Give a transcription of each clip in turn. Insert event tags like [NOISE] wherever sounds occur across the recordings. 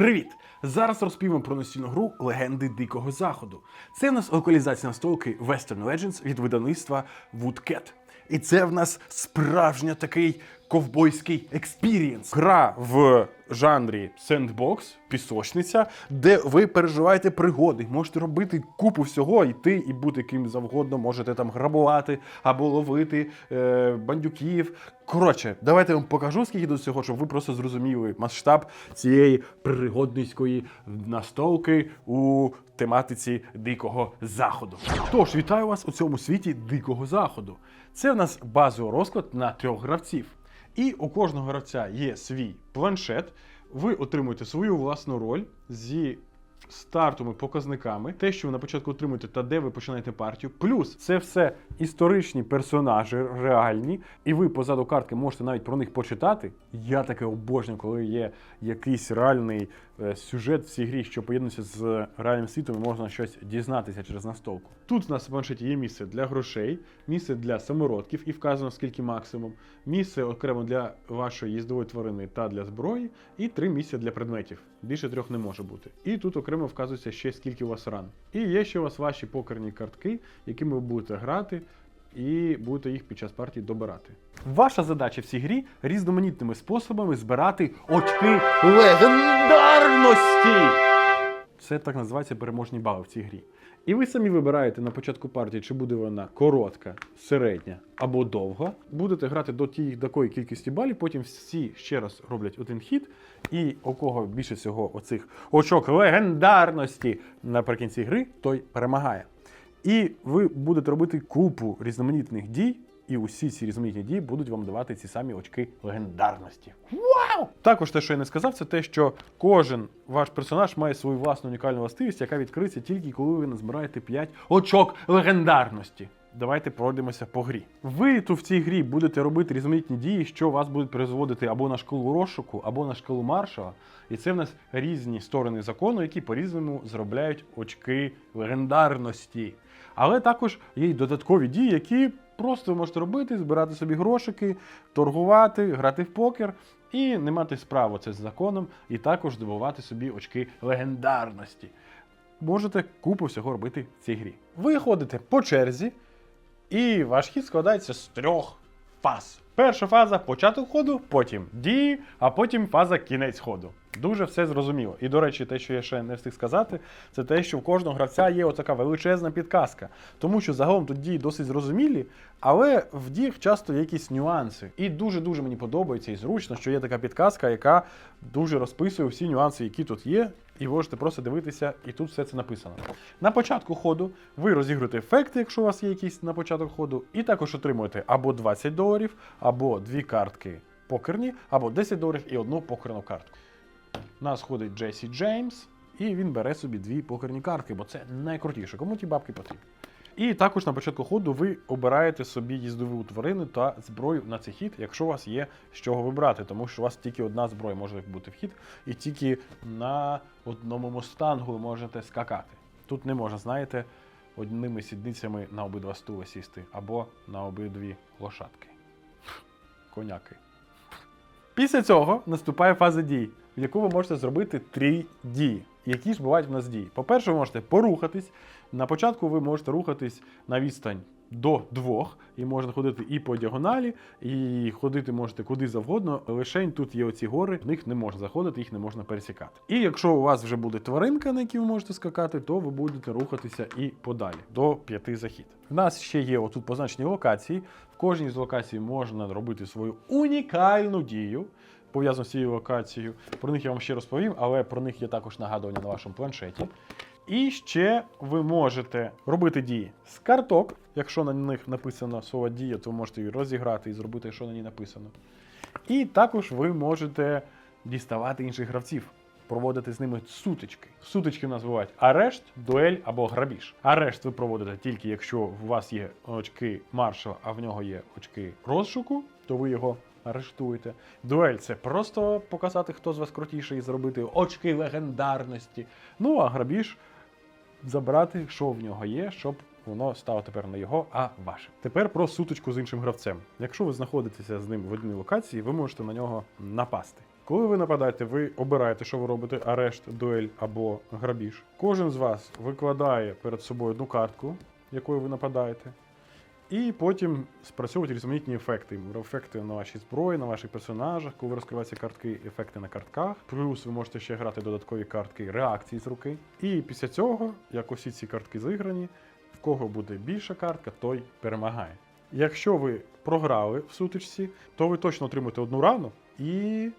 Привіт! Зараз розповімо про настільну гру Легенди Дикого Заходу. Це в нас локалізація настолки Western Legends від видавництва Woodcat. І це в нас справжньо такий ковбойський експірієнс. Гра в жанрі сендбокс, пісочниця, де ви переживаєте пригоди, можете робити купу всього, йти і бути ким завгодно, можете там грабувати або ловити е, бандюків. Коротше, давайте я вам покажу, скільки до цього, щоб ви просто зрозуміли масштаб цієї пригодницької настолки у тематиці Дикого Заходу. Тож, вітаю вас у цьому світі Дикого Заходу. Це в нас базовий розклад на трьох гравців. І у кожного гравця є свій планшет. Ви отримуєте свою власну роль зі стартовими показниками, те, що ви на початку отримуєте та де ви починаєте партію. Плюс це все історичні персонажі, реальні, і ви позаду картки можете навіть про них почитати. Я таке обожнюю, коли є якийсь реальний е, сюжет в цій грі, що поєднується з реальним світом, і можна щось дізнатися через настолку. Тут у нас в планшеті є місце для грошей, місце для самородків і вказано скільки максимум, місце окремо для вашої їздової тварини та для зброї, і три місця для предметів. Більше трьох не може бути. І тут окремо вказується ще скільки у вас ран. І є ще у вас ваші покерні картки, якими ви будете грати. І будете їх під час партії добирати. Ваша задача в цій грі різноманітними способами збирати очки легендарності. Це так називається переможні бали в цій грі. І ви самі вибираєте на початку партії, чи буде вона коротка, середня або довга. Будете грати до тієї такої кількості балів, потім всі ще раз роблять один хід, і у кого більше всього оцих очок легендарності наприкінці гри, той перемагає. І ви будете робити купу різноманітних дій, і усі ці різноманітні дії будуть вам давати ці самі очки легендарності. Вау! Також те, що я не сказав, це те, що кожен ваш персонаж має свою власну унікальну властивість, яка відкриється тільки коли ви назбираєте 5 очок легендарності. Давайте пройдемося по грі. Ви тут в цій грі будете робити різноманітні дії, що вас будуть призводити або на школу розшуку, або на школу маршала. І це в нас різні сторони закону, які по-різному зробляють очки легендарності. Але також є й додаткові дії, які просто ви можете робити, збирати собі грошики, торгувати, грати в покер і не мати справу це з законом, і також здобувати собі очки легендарності. Можете купу всього робити в цій грі. Ви ходите по черзі, і ваш хід складається з трьох фаз. Перша фаза початок ходу, потім дії, а потім фаза кінець ходу. Дуже все зрозуміло. І до речі, те, що я ще не встиг сказати, це те, що в кожного гравця є отака величезна підказка. Тому що загалом тут дії досить зрозумілі, але в діях часто є якісь нюанси. І дуже-дуже мені подобається і зручно, що є така підказка, яка дуже розписує всі нюанси, які тут є. І можете просто дивитися, і тут все це написано. На початку ходу ви розігруєте ефекти, якщо у вас є якісь на початок ходу, і також отримуєте або 20 доларів, або дві картки покерні, або 10 доларів і одну покерну картку. Нас ходить Джесі Джеймс, і він бере собі дві покерні картки, бо це найкрутіше. Кому ті бабки потрібні? І також на початку ходу ви обираєте собі їздову тварину та зброю на цей хід, якщо у вас є з чого вибрати, тому що у вас тільки одна зброя може бути в хід, і тільки на одному мустангу ви можете скакати. Тут не можна, знаєте, одними сідницями на обидва стули сісти або на обидві лошадки. Коняки. Після цього наступає фаза дій, в яку ви можете зробити три дії. Які ж бувають в нас дії? По-перше, ви можете порухатись. На початку ви можете рухатись на відстань до двох, і можна ходити і по діагоналі, і ходити можете куди завгодно. Лишень тут є оці гори, в них не можна заходити, їх не можна пересікати. І якщо у вас вже буде тваринка, на якій ви можете скакати, то ви будете рухатися і подалі до п'яти захід. В нас ще є отут позначені локації. Кожній з локацій можна робити свою унікальну дію. Пов'язану з цією локацією. Про них я вам ще розповім, але про них є також нагадування на вашому планшеті. І ще ви можете робити дії з карток. Якщо на них написано слово дія, то ви можете її розіграти і зробити, що на ній написано. І також ви можете діставати інших гравців, проводити з ними сутички. Сутички бувають арешт, дуель або грабіж. Арешт ви проводите тільки якщо у вас є очки маршала, а в нього є очки розшуку, то ви його арештуєте. Дуель це просто показати, хто з вас крутіший, і зробити очки легендарності. Ну а грабіж забрати, що в нього є, щоб воно стало тепер не його, а ваше. Тепер про сутичку з іншим гравцем. Якщо ви знаходитеся з ним в одній локації, ви можете на нього напасти. Коли ви нападаєте, ви обираєте, що ви робите: арешт, дуель або грабіж. Кожен з вас викладає перед собою одну картку, якою ви нападаєте. І потім спрацьовують різноманітні ефекти. Ефекти на вашій зброї, на ваших персонажах, коли ви розкриваєте картки, ефекти на картках. Плюс ви можете ще грати додаткові картки реакції з руки. І після цього, як усі ці картки зіграні, в кого буде більша картка, той перемагає. Якщо ви програли в сутичці, то ви точно отримаєте одну рану і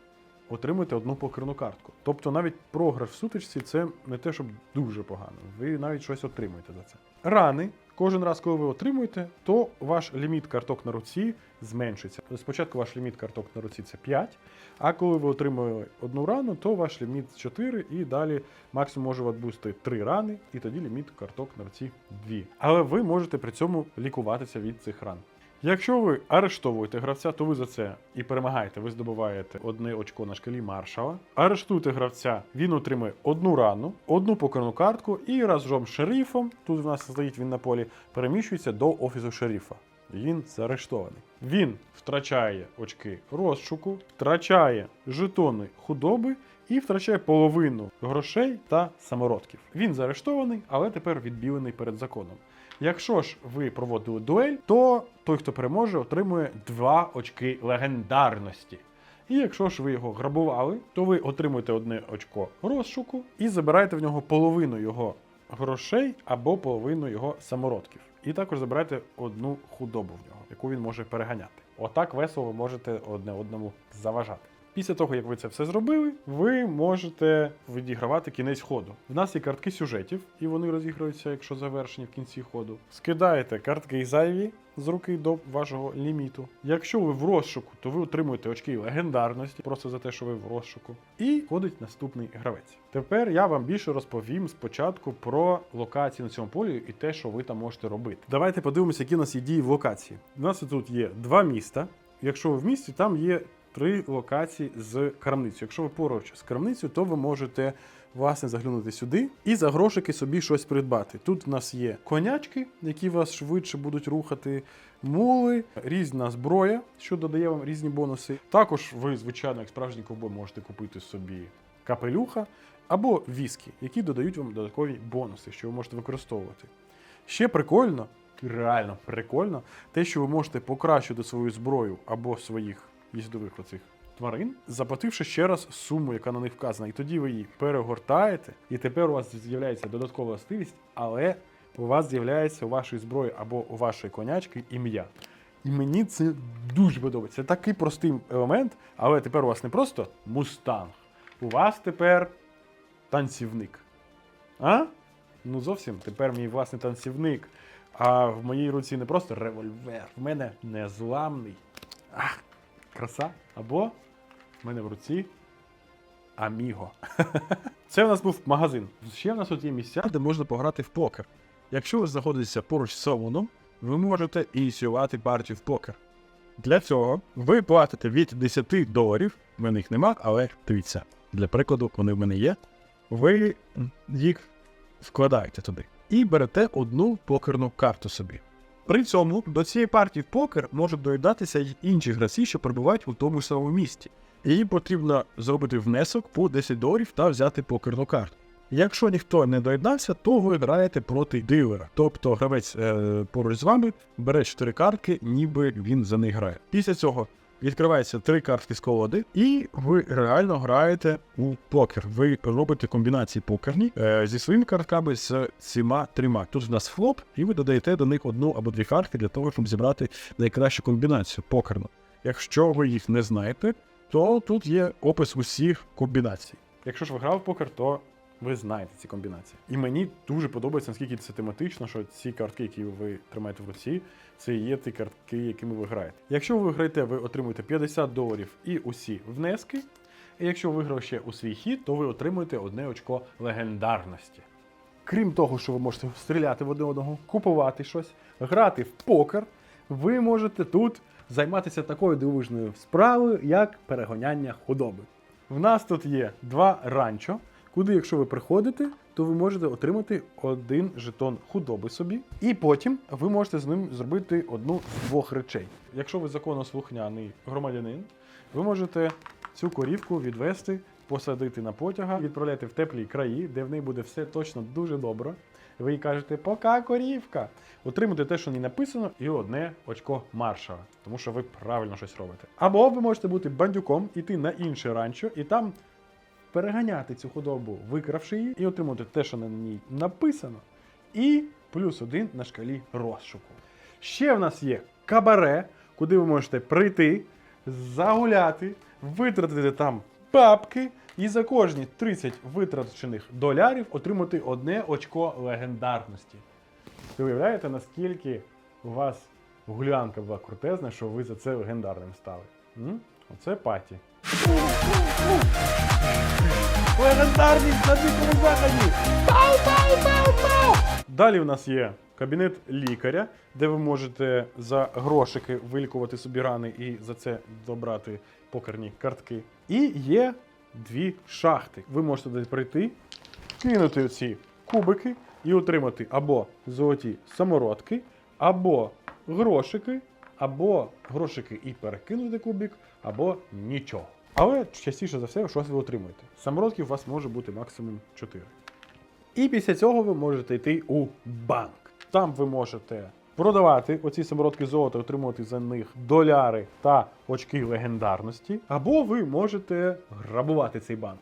отримаєте одну покерну картку. Тобто навіть програш в сутичці це не те, щоб дуже погано. Ви навіть щось отримуєте за це. Рани. Кожен раз, коли ви отримуєте, то ваш ліміт карток на руці зменшується. Спочатку ваш ліміт карток на руці це 5, а коли ви отримали одну рану, то ваш ліміт 4 і далі максимум може вас бути 3 рани, і тоді ліміт карток на руці 2. Але ви можете при цьому лікуватися від цих ран. Якщо ви арештовуєте гравця, то ви за це і перемагаєте. Ви здобуваєте одне очко на шкалі маршала. Арештуєте гравця, він отримує одну рану, одну покерну картку і разом з шерифом, тут в нас стоїть він на полі, переміщується до офісу шерифа. Він заарештований. Він втрачає очки розшуку, втрачає жетони худоби і втрачає половину грошей та самородків. Він заарештований, але тепер відбілений перед законом. Якщо ж ви проводили дуель, то той, хто переможе, отримує 2 очки легендарності. І якщо ж ви його грабували, то ви отримуєте одне очко розшуку і забираєте в нього половину його грошей або половину його самородків. І також забираєте одну худобу в нього, яку він може переганяти. Отак весело ви можете одне одному заважати. Після того, як ви це все зробили, ви можете відігравати кінець ходу. В нас є картки сюжетів, і вони розігруються, якщо завершені в кінці ходу. Скидаєте картки зайві з руки до вашого ліміту. Якщо ви в розшуку, то ви отримуєте очки легендарності просто за те, що ви в розшуку. І ходить наступний гравець. Тепер я вам більше розповім спочатку про локації на цьому полі і те, що ви там можете робити. Давайте подивимося, які у нас є дії в локації. У нас тут є два міста. Якщо ви в місті, там є три локації з крамницею. Якщо ви поруч з крамницею, то ви можете власне заглянути сюди і за грошики собі щось придбати. Тут в нас є конячки, які вас швидше будуть рухати, мули, різна зброя, що додає вам різні бонуси. Також ви, звичайно, як справжній ковбой, можете купити собі капелюха або віскі, які додають вам додаткові бонуси, що ви можете використовувати. Ще прикольно, реально прикольно, те, що ви можете покращити свою зброю або своїх їздових оцих тварин, заплативши ще раз суму, яка на них вказана. І тоді ви її перегортаєте, і тепер у вас з'являється додаткова властивість, але у вас з'являється у вашої зброї або у вашої конячки ім'я. І мені це дуже подобається. Це такий простий елемент, але тепер у вас не просто мустанг, у вас тепер танцівник. А? Ну зовсім тепер мій власний танцівник. А в моїй руці не просто револьвер, в мене незламний. Ах, краса. Або в мене в руці Аміго. [LAUGHS] Це в нас був магазин. Ще в нас тут є місця. де можна пограти в покер. Якщо ви знаходитеся поруч з салоном, ви можете ініціювати партію в покер. Для цього ви платите від 10 доларів, в мене їх нема, але дивіться, для прикладу, вони в мене є. Ви їх вкладаєте туди і берете одну покерну карту собі. При цьому до цієї партії в покер можуть доєднатися й інші гравці, що перебувають у тому самому місті. Їй потрібно зробити внесок по 10 доларів та взяти покерну карту. Якщо ніхто не доєднався, то ви граєте проти дилера. Тобто гравець е, поруч з вами бере 4 картки, ніби він за них грає. Після цього відкриваються 3 картки з колоди, і ви реально граєте у покер. Ви робите комбінації покерні е, зі своїми картками з цими трьома. Тут в нас флоп, і ви додаєте до них одну або дві картки для того, щоб зібрати найкращу комбінацію покерну. Якщо ви їх не знаєте, то тут є опис усіх комбінацій. Якщо ж ви грали в покер, то ви знаєте ці комбінації. І мені дуже подобається, наскільки це тематично, що ці картки, які ви тримаєте в руці, це є ті картки, якими ви граєте. Якщо ви граєте, ви отримуєте 50 доларів і усі внески. І якщо ви виграли ще у свій хід, то ви отримуєте одне очко легендарності. Крім того, що ви можете стріляти в один одного, купувати щось, грати в покер, ви можете тут займатися такою дивовижною справою, як перегоняння худоби. В нас тут є два ранчо, куди, якщо ви приходите, то ви можете отримати один жетон худоби собі, і потім ви можете з ним зробити одну з двох речей. Якщо ви законослухняний громадянин, ви можете цю корівку відвести, посадити на потяга, відправляти в теплі краї, де в неї буде все точно дуже добре. Ви їй кажете, пока корівка. Отримуєте те, що не написано, і одне очко маршала, тому що ви правильно щось робите. Або ви можете бути бандюком, іти на інше ранчо, і там переганяти цю худобу, викравши її, і отримати те, що на ній написано, і плюс один на шкалі розшуку. Ще в нас є кабаре, куди ви можете прийти, загуляти, витратити там папки, і за кожні 30 витрачених долярів отримати одне очко легендарності. Ви уявляєте, наскільки у вас гулянка була крутезна, що ви за це легендарним стали? М? Оце паті. Легендарність на дикому заході! Пау, пау, пау, пау! Далі в нас є кабінет лікаря, де ви можете за грошики вилікувати собі рани і за це добрати покерні картки. І є дві шахти. Ви можете туди прийти, кинути ці кубики і отримати або золоті самородки, або грошики, або грошики і перекинути кубик, або нічого. Але частіше за все, щось ви отримуєте. Самородків у вас може бути максимум 4. І після цього ви можете йти у банк. Там ви можете продавати оці самородки золота, отримувати за них доляри та очки легендарності. Або ви можете грабувати цей банк.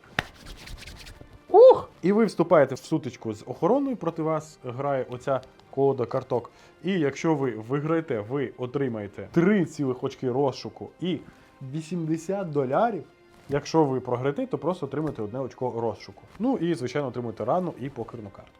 Ух! І ви вступаєте в сутичку з охороною, проти вас грає оця колода карток. І якщо ви виграєте, ви отримаєте 3 цілих очки розшуку і 80 долярів. Якщо ви програєте, то просто отримаєте одне очко розшуку. Ну і, звичайно, отримуєте рану і покерну картку.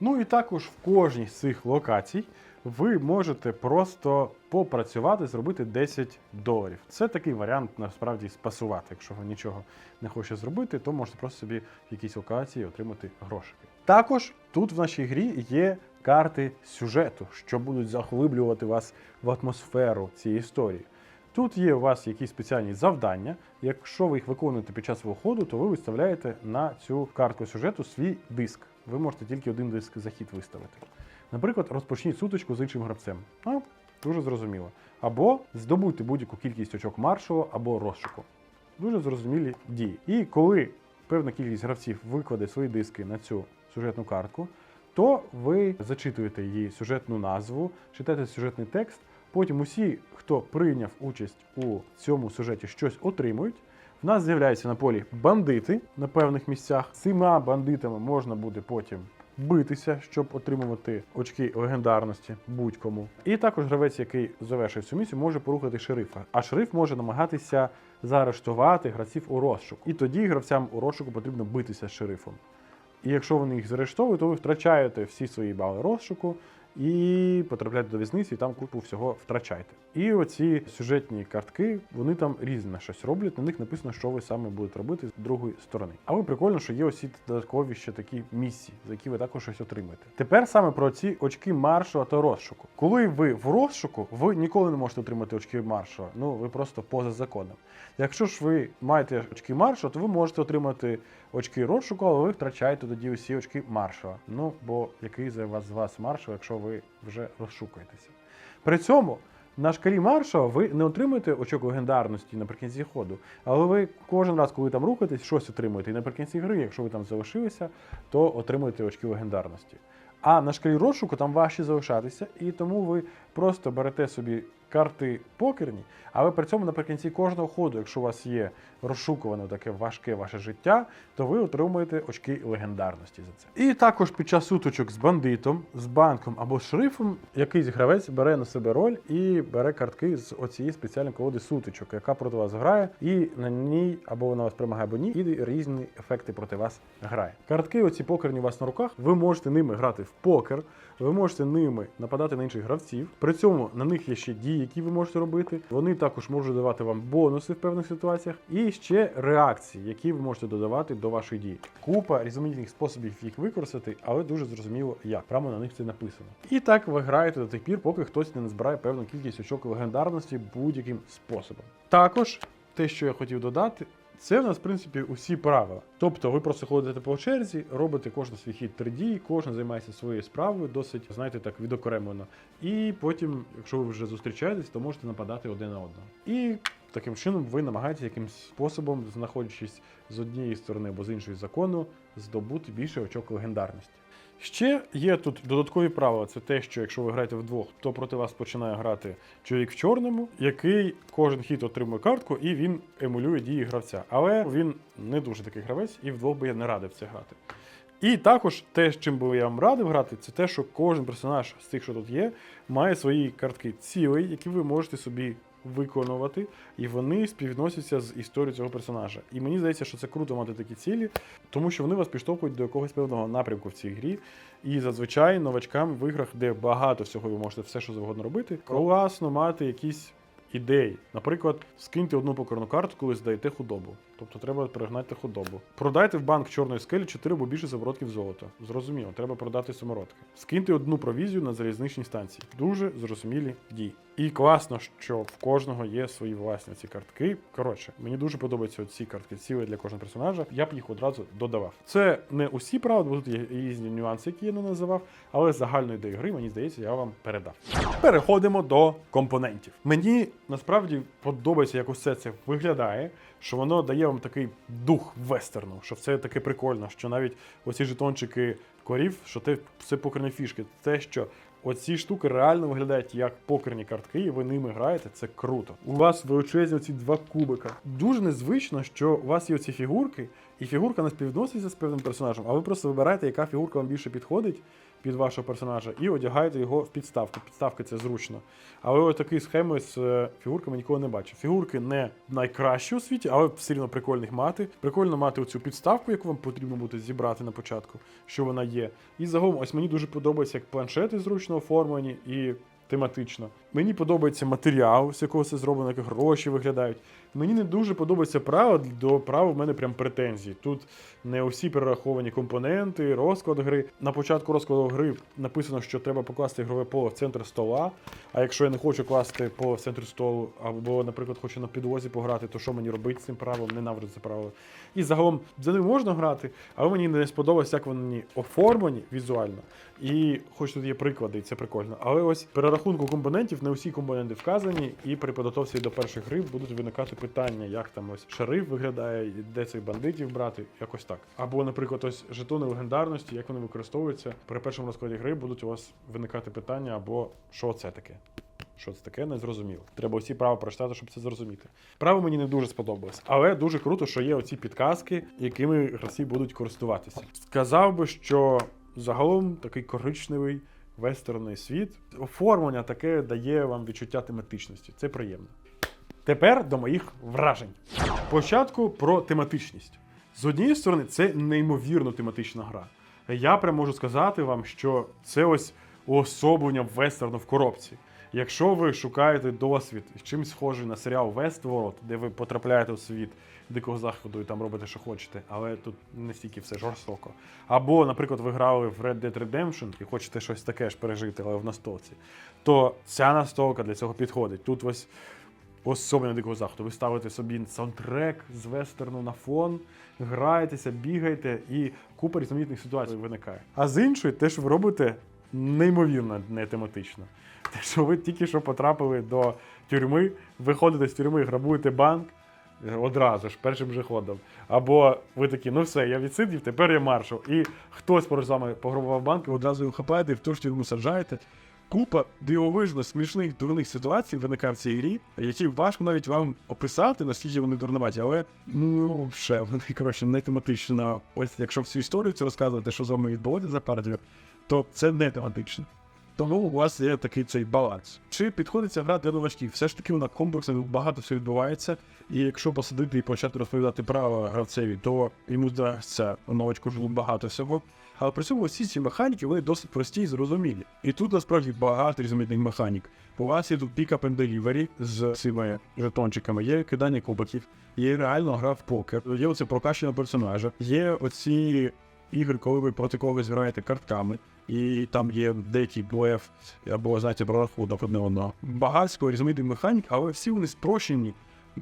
Ну і також в кожній з цих локацій ви можете просто попрацювати, зробити 10 доларів. Це такий варіант насправді спасувати. Якщо ви нічого не хочете зробити, то можете просто собі в якійсь локації отримати грошики. Також тут в нашій грі є карти сюжету, що будуть заглиблювати вас в атмосферу цієї історії. Тут є у вас якісь спеціальні завдання. Якщо ви їх виконуєте під час свого ходу, то ви виставляєте на цю картку сюжету свій диск. Ви можете тільки один диск захід виставити. Наприклад, розпочніть сутичку з іншим гравцем. А, дуже зрозуміло. Або здобудьте будь-яку кількість очок маршалу або розшуку. Дуже зрозумілі дії. І коли певна кількість гравців викладе свої диски на цю сюжетну картку, то ви зачитуєте її сюжетну назву, читаєте сюжетний текст. Потім усі, хто прийняв участь у цьому сюжеті, щось отримують. В нас з'являються на полі бандити на певних місцях. Цими бандитами можна буде потім битися, щоб отримувати очки легендарності будь-кому. І також гравець, який завершив цю місію, може порухати шерифа. А шериф може намагатися заарештувати гравців у розшук. І тоді гравцям у розшуку потрібно битися з шерифом. І якщо вони їх заарештовують, то ви втрачаєте всі свої бали розшуку і потрапляєте до в'язниці, і там купу всього втрачаєте. І оці сюжетні картки, вони там різне щось роблять. На них написано, що ви саме будете робити з другої сторони. Але прикольно, що є осі додаткові ще такі місії, за які ви також щось отримаєте. Тепер саме про ці очки маршала та розшуку. Коли ви в розшуку, ви ніколи не можете отримати очки маршала. Ну ви просто поза законом. Якщо ж ви маєте очки маршала, то ви можете отримати очки розшуку, але ви втрачаєте тоді усі очки маршала. Ну бо який за вас з вас маршал, якщо ви вже розшукуєтеся. При цьому на шкалі маршала ви не отримуєте очок легендарності наприкінці ходу, але ви кожен раз, коли там рухаєтесь, щось отримуєте. І наприкінці гри, якщо ви там залишилися, то отримуєте очки легендарності. А на шкалі розшуку там важче залишатися, і тому ви просто берете собі карти покерні, але при цьому наприкінці кожного ходу, якщо у вас є розшукуване таке важке ваше життя, то ви отримуєте очки легендарності за це. І також під час суточок з бандитом, з банком або з шерифом, якийсь гравець бере на себе роль і бере картки з оцієї спеціальної колоди сутичок, яка проти вас грає, і на ній або вона вас перемагає, або ні, і різні ефекти проти вас грає. Картки, оці покерні у вас на руках, ви можете ними грати в покер, ви можете ними нападати на інших гравців. При цьому на них є ще дії, які ви можете робити. Вони також можуть давати вам бонуси в певних ситуаціях, і ще реакції, які ви можете додавати до вашої дії. Купа різноманітних способів їх використати, але дуже зрозуміло, як прямо на них це написано. І так ви граєте до тих пір, поки хтось не назбирає певну кількість очок легендарності будь-яким способом. Також те, що я хотів додати. Це в нас, в принципі, усі правила. Тобто ви просто ходите по черзі, робите кожен свій хід 3 дії, кожен займається своєю справою, досить, знаєте, так відокремлено. І потім, якщо ви вже зустрічаєтесь, то можете нападати один на одного. І Таким чином, ви намагаєтеся якимось способом, знаходячись з однієї сторони або з іншої закону, здобути більше очок легендарності. Ще є тут додаткові правила. Це те, що якщо ви граєте вдвох, то проти вас починає грати чоловік в чорному, який кожен хід отримує картку і він емулює дії гравця. Але він не дуже такий гравець, і вдвох би я не радив це грати. І також те, з чим би я вам радив грати, це те, що кожен персонаж з тих, що тут є, має свої картки цілей, які ви можете собі виконувати, і вони співвідносяться з історією цього персонажа. І мені здається, що це круто мати такі цілі, тому що вони вас підштовхують до якогось певного напрямку в цій грі. І зазвичай новачкам в іграх, де багато всього ви можете все, що завгодно робити, класно мати якісь ідеї. Наприклад, скиньте одну покорну карту, коли здаєте худобу. Тобто треба перегнати худобу. Продайте в банк чорної скелі 4 або більше самородків золота. Зрозуміло, треба продати самородки. Скиньте одну провізію на залізничній станції. Дуже зрозумілі дії. І класно, що в кожного є свої власні ці картки. Коротше, мені дуже подобаються ці картки цілі для кожного персонажа. Я б їх одразу додавав. Це не усі правила, бо тут є різні нюанси, які я не називав, але загальну ідею гри, мені здається, я вам передав. Переходимо до компонентів. Мені насправді подобається, як усе це виглядає, що воно дає вам такий дух вестерну, що це таке прикольно, що навіть оці жетончики корів, що це все покерні фішки. Те, що оці штуки реально виглядають як покерні картки, і ви ними граєте, це круто. У вас величезні оці два кубика. Дуже незвично, що у вас є оці фігурки, і фігурка не співвідноситься з певним персонажем, а ви просто вибираєте, яка фігурка вам більше підходить під вашого персонажа, і одягаєте його в підставку. Підставка це зручно. Але отакі схеми з е, фігурками ніколи не бачив. Фігурки не найкращі у світі, але все рівно прикольно їх мати. Прикольно мати оцю підставку, яку вам потрібно буде зібрати на початку, що вона є. І загалом, ось мені дуже подобається, як планшети зручно оформлені і тематично. Мені подобається матеріал, з якого це зроблено, як гроші виглядають. Мені не дуже подобається право, до права в мене прям претензії. Тут не усі перераховані компоненти, розклад гри. На початку розкладу гри написано, що треба покласти ігрове поле в центр стола. А якщо я не хочу класти поле в центр столу, або, наприклад, хочу на підлозі пограти, то що мені робити з цим правилом? Ненавиджу це правило. І загалом за ним можна грати, але мені не сподобалось, як вони оформлені візуально. І хоч тут є приклади, і це прикольно. Але ось перерахунку компонентів не усі компоненти вказані, і при підготовці до першої гри будуть виникати питання, як там ось шериф виглядає, де цих бандитів брати, якось так. Або, наприклад, ось жетони легендарності, як вони використовуються. При першому розкладі гри будуть у вас виникати питання, або що це таке. Що це таке, не зрозуміло. Треба усі права прочитати, щоб це зрозуміти. Право мені не дуже сподобалось, але дуже круто, що є оці підказки, якими гравці будуть користуватися. Сказав би, що загалом такий коричневий вестерний світ. Оформлення таке дає вам відчуття тематичності. Це приємно. Тепер до моїх вражень. Початку про тематичність. З однієї сторони, це неймовірно тематична гра. Я прям можу сказати вам, що це ось уособлення вестерну в коробці. Якщо ви шукаєте досвід чимось схожий на серіал Westworld, де ви потрапляєте у світ дикого заходу і там робите, що хочете, але тут не стільки все жорстоко. Або, наприклад, ви грали в Red Dead Redemption і хочете щось таке ж пережити, але в настолці, то ця настолка для цього підходить. Тут ось особливо дикого заходу. Ви ставите собі саундтрек з вестерну на фон, граєтеся, бігаєте, і купа різноманітних ситуацій виникає. А з іншої, те, що ви робите, неймовірно не тематично. Те, що ви тільки що потрапили до тюрми, виходите з тюрми, грабуєте банк. е, Одразу ж, першим же ходом. Або ви такі, ну все, я відсидів, тепер я маршал. І хтось поруч з вами пограбував банк, одразу його хапаєте і в ту ж тюрму саджаєте. Купа дивовижно смішних дурних ситуацій виникає в цій грі, які важко навіть вам описати, наскільки вони дурноваті, але ну ще вони коротше не тематично. Ось якщо всю історію це розказувати, що з вами відбувається за партію, то це не тематично. Тому у вас є такий цей баланс. Чи підходить ця гра для новачків? Все ж таки вона комплексна, багато все відбувається. І якщо посадити і почати розповідати право гравцеві, то йому здасться новачку ж багато всього. Але при цьому всі ці механіки вони досить прості і зрозумілі. І тут насправді багато різноманітних механік. У вас є тут pick-up and delivery з цими жетончиками, є кидання кубиків, є реально гра в покер, є оце прокачання персонажа, є оці ігри, коли ви проти когось граєте картками, і там є деякий блеф або, знаєте, прорахунок одне одного. Багатсько різноманітних механік, але всі вони спрощені.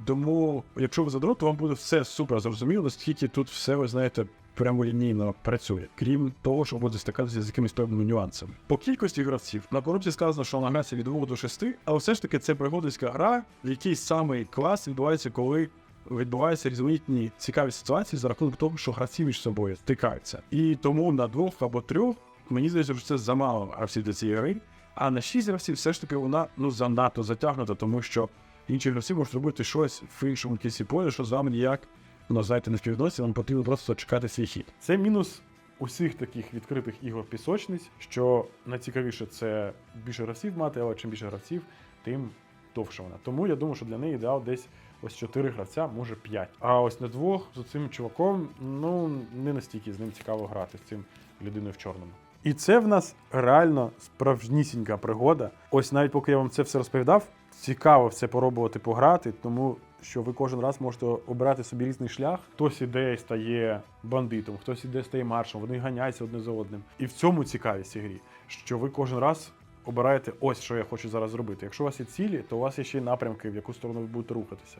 Тому, якщо ви задрот, то вам буде все супер зрозуміло, наскільки тут все, ви знаєте, прямолінійно працює, крім того, що буде стикатися з якимись певними нюансами. По кількості гравців на коробці сказано, що вона грається від 2 до 6, але все ж таки це пригодницька гра, в якій самий клас відбувається, коли відбуваються різноманітні цікаві ситуації за рахунок того, що гравці між собою стикаються. І тому на двох або трьох мені здається, що це замало гравців для цієї гри. А на шість гравців все ж таки вона ну занадто затягнута, тому що інші гравці можуть робити щось в іншому кінці поля, що з вами ніяк ну, знаєте, не співвідноситься, вам потрібно просто чекати свій хід. Це мінус усіх таких відкритих ігор пісочниць, що найцікавіше це більше гравців мати, але чим більше гравців, тим довше вона. Тому я думаю, що для неї ідеал десь ось 4 гравця, може 5. А ось на двох з цим чуваком, ну не настільки з ним цікаво грати, з цим людиною в чорному. І це в нас реально справжнісінька пригода. Ось навіть поки я вам це все розповідав, цікаво в це поробувати пограти, тому що ви кожен раз можете обирати собі різний шлях. Хтось іде і стає бандитом, хтось іде стає маршем, вони ганяються одне за одним. І в цьому цікавість грі, що ви кожен раз обираєте ось що я хочу зараз зробити. Якщо у вас є цілі, то у вас є ще й напрямки, в яку сторону ви будете рухатися.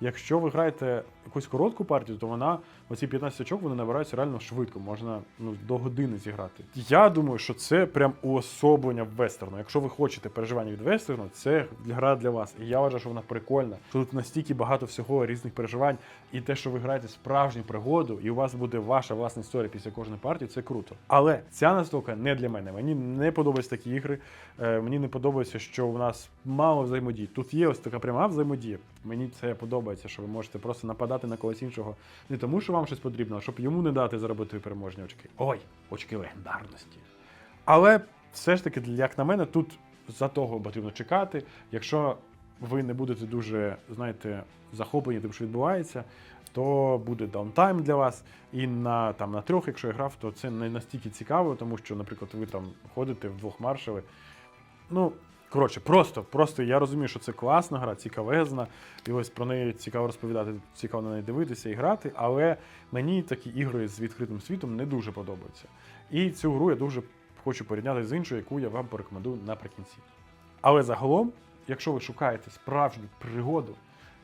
Якщо ви граєте якусь коротку партію, то вона оці 15 очок вони набираються реально швидко, можна ну, до години зіграти. Я думаю, що це прям уособлення вестерну. Якщо ви хочете переживання від вестерну, це гра для вас. І я вважаю, що вона прикольна. Що тут настільки багато всього різних переживань, і те, що ви граєте справжню пригоду, і у вас буде ваша власна історія після кожної партії, це круто. Але ця настолка не для мене. Мені не подобаються такі ігри. Е, мені не подобається, що у нас мало взаємодії. Тут є ось така пряма взаємодія. Мені це подобається, що ви можете просто нападати на когось іншого не тому, що вам щось потрібно, а щоб йому не дати заробити переможні очки. Ой, очки легендарності. Але все ж таки, як на мене, тут за того потрібно чекати. Якщо ви не будете дуже, знаєте, захоплені тим, що відбувається, то буде даунтайм для вас. І на, там, на трьох, якщо я грав, то це не настільки цікаво, тому що, наприклад, ви там ходите вдвох маршали. Ну, коротше, просто, просто я розумію, що це класна гра, цікавезна, і ось про неї цікаво розповідати, цікаво на неї дивитися і грати, але мені такі ігри з відкритим світом не дуже подобаються. І цю гру я дуже хочу порівняти з іншою, яку я вам порекомендую наприкінці. Але загалом, якщо ви шукаєте справжню пригоду,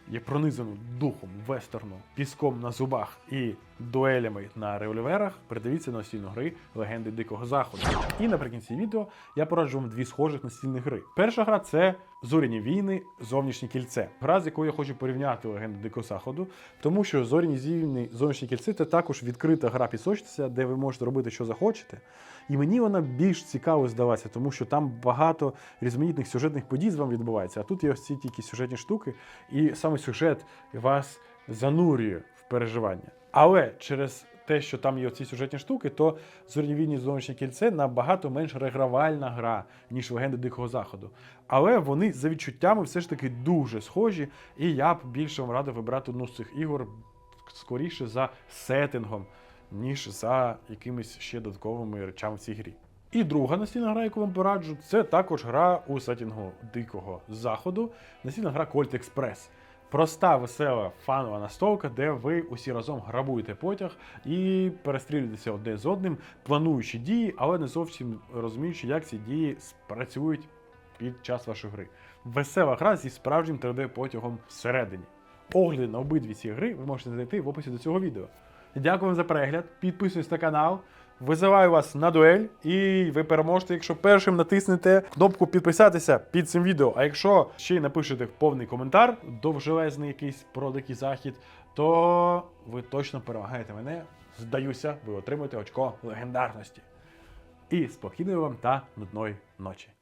є пронизану духом вестерну, піском на зубах і дуелями на револьверах, придивіться на настільну гри Легенди Дикого Заходу. І наприкінці відео я пораджу вам дві схожих настільні гри. Перша гра це Зоряні війни, зовнішнє кільце. Гра, з якою я хочу порівняти легенди Дикого Заходу, тому що Зоряні війни, зовнішнє кільце це також відкрита гра пісочниця, де ви можете робити, що захочете. І мені вона більш цікаво здалася, тому що там багато різноманітних сюжетних подій з вами відбувається. А тут є ось ці тільки сюжетні штуки, і саме сюжет вас занурює в переживання. Але через те, що там є оці сюжетні штуки, то зорні війні зовнішнє кільце набагато менш регравальна гра, ніж легенди Дикого Заходу. Але вони за відчуттями все ж таки дуже схожі, і я б більше вам радив вибрати одну з цих ігор скоріше за сеттингом, ніж за якимись ще додатковими речами в цій грі. І друга настільна гра, яку вам пораджу, це також гра у сеттингу Дикого Заходу, настільна гра Colt Express. Проста, весела, фанова настолка, де ви усі разом грабуєте потяг і перестрілюєтеся одне з одним, плануючи дії, але не зовсім розуміючи, як ці дії спрацюють під час вашої гри. Весела гра зі справжнім 3D-потягом всередині. Огляди на обидві ці гри ви можете знайти в описі до цього відео. Дякую вам за перегляд, підписуйтесь на канал. Визиваю вас на дуель, і ви переможете, якщо першим натиснете кнопку підписатися під цим відео. А якщо ще й напишете повний коментар, довжелезний якийсь про дикий захід, то ви точно перемагаєте мене. Здаюся, ви отримуєте очко легендарності. І спокійної вам та нудної ночі.